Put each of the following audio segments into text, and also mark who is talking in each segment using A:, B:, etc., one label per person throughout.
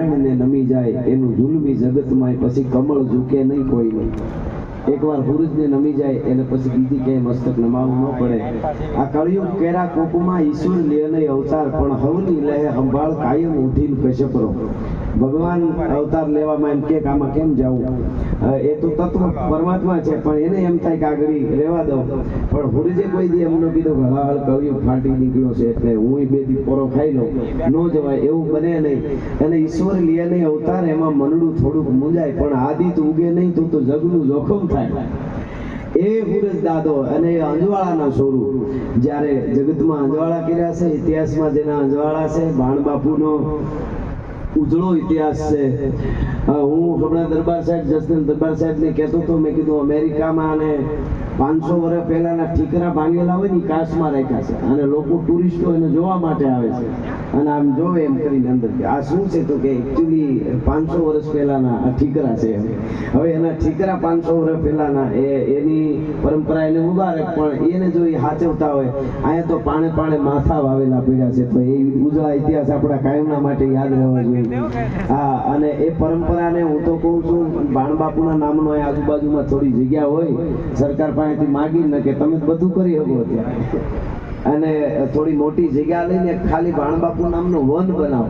A: નારાયણને નમી જાય, એનું જુલમી જગતમાં પછી કમળ ઝૂકે નહીં કોઈને એકવાર સૂરજને નમી જાય, એને પછી બીજી ક્યાંય મસ્તક નમાવું ન પડે. આ કળિયુગ કેરા કોપમાં ઈશ્વર લે નહીં અવતાર, પણ હવની લહે સંભાળ કાયમ ઉઠીને કશ્યપરો ભગવાન અવતાર લેવામાં એમ કે આમાં કેમ જવું? એ તો તત્વ પરમાત્મા છે, પણ એને એમ થાય કે આગળ રહેવા દો પણ હુરજે કોઈ દી એમનો કીધું કે હા હાલ કળિયુગ ફાટી નીકળ્યો છે એટલે હું બે દી પોરો ખાઈ લઉં. ન જવાય, એવું બને નહીં. અને ઈશ્વર લે નહીં અવતાર, એમાં મનડું થોડુંક મૂંઝાય, પણ આદિત ઉગે નહીં, તો તો જગનું જોખમ થાય. એ હુરજ દાદો અને એ અંજવાળાના સ્વરૂપ જ્યારે જગતમાં અંજવાળા કર્યા છે, ઇતિહાસમાં જેના અંજવાળા છે બાણ બાપુનો ઉજળો ઇતિહાસ છે. હું હમણાં દરબાર સાહેબ જસદન દરબાર સાહેબને કહેતો હતો, મેં કીધું, અમેરિકામાં અને પાંચસો વર્ષ પહેલાના ઠીકરા ભાંગેલા હોય ને કાશમાં રાખ્યા છે અને લોકો ટુરિસ્ટો એને જોવા માટે આવે છે. અને આમ જો એમ કરીને અંદર આ શું છે તો કે એકચ્યુઅલી પાંચસો વર્ષ પહેલાના ઠીકરા છે હવે એના ઠીકરા પાંચસો વર્ષ પહેલાના એ, એની પરંપરા એને મુબારક, પણ એને જો એ હાચવતા હોય, અહીંયા તો પાણે પાણે માથા વાવેલા પડ્યા છે. તો એ ઉજળા ઇતિહાસ આપણા કાયમના માટે યાદ રહેવા જોઈએ. હા, અને એ પરંપરાને હું તો કહું છું બાણબાપુના નામનો એ આજુબાજુમાં થોડી જગ્યા હોય, સરકાર પાસેથી માગીને કે તમે બધું કરી શકો ત્યાં અને થોડી મોટી જગ્યા લઈને ખાલી ભાણબાપુ નામનું વન બનાવો.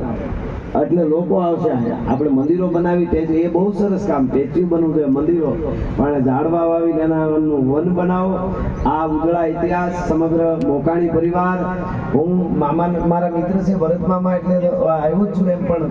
A: એટલે લોકો આવશે આપણે મંદિરો બનાવી ટેચ્યુ એ બહુ સરસ કામ. ટેચ્યુ બનવું જોઈએ, મંદિરો. પણ ઝાડવા વાવી એના વન બનાવો. આ ઉજળા ઇતિહાસ, સમગ્ર મોકાણી પરિવાર. હું મામા મારા મિત્ર છે, ભરત મામા, એટલે આવ્યો જ છું એમ પણ